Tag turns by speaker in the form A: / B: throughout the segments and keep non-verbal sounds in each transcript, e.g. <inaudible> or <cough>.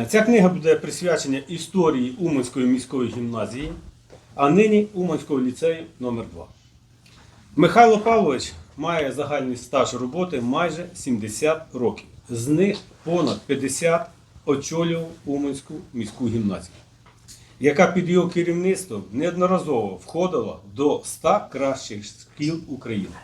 A: Е, Ця книга буде присвячена історії Уманської міської гімназії, а нині Уманського ліцею номер 2 Михайло Павлович має загальний стаж роботи майже 70 років. З них понад 50 очолював Уманську міську гімназію, яка під його керівництвом неодноразово входила до 100 кращих шкіл України.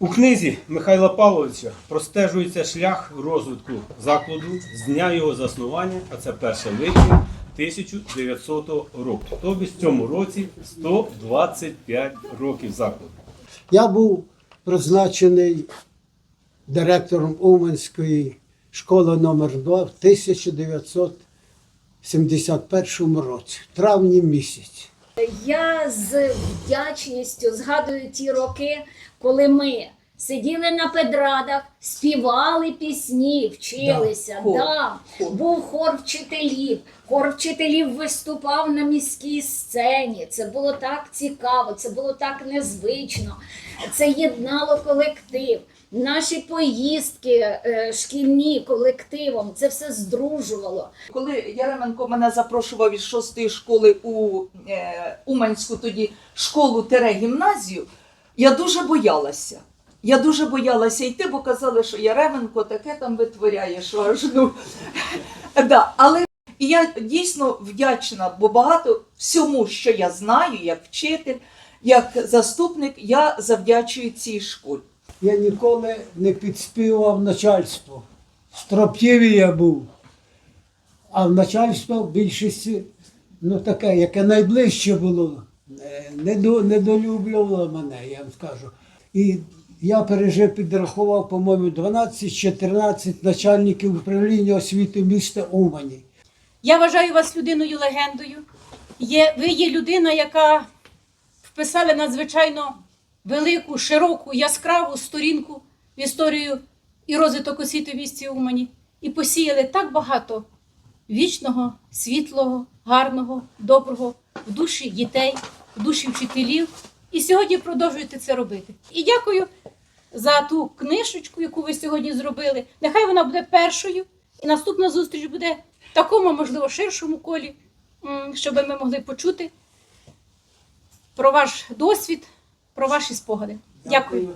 A: У книзі Михайла Павловича простежується шлях розвитку закладу з дня його заснування, а це 1 липня 1900 року. Тобто в цьому році 125 років закладу.
B: Я був призначений директором Уманської школи номер 2 в 1971 році, в травні місяці.
C: Я з вдячністю згадую ті роки, коли ми сиділи на педрадах, співали пісні, вчилися.
D: Да, хор,
C: Да,
D: хор.
C: Був хор вчителів. Хор вчителів виступав на міській сцені. Це було так цікаво, це було так незвично. Це єднало колектив. Наші поїздки е, шкільні колективом, це все здружувало.
D: Коли Яременко мене запрошував із шостої школи у е, Уманську тоді школу тере гімназію, я дуже боялася. Я дуже боялася йти, бо казали, що Яременко таке там витворяє, що аж ну. <laughs> да. Але я дійсно вдячна, бо багато всьому, що я знаю, як вчитель, як заступник, я завдячую цій школі.
B: Я ніколи не підспівував начальство. Строптивий я був. А в начальство в більшості, ну таке, яке найближче було, недолюблювало мене, я вам скажу. І я пережив, підрахував, по-моєму, 12-14 начальників управління освіти міста Умані.
E: Я вважаю вас людиною легендою. Є, ви є людина, яка вписала надзвичайно велику, широку, яскраву сторінку в історію і розвиток освіти в місті Умані. І посіяли так багато вічного, світлого, гарного, доброго в душі дітей, в душі вчителів. І сьогодні продовжуєте це робити. І дякую за ту книжечку, яку ви сьогодні зробили. Нехай вона буде першою, і наступна зустріч буде в такому, можливо, ширшому колі, щоб ми могли почути про ваш досвід, про ваші спогади. Дякую.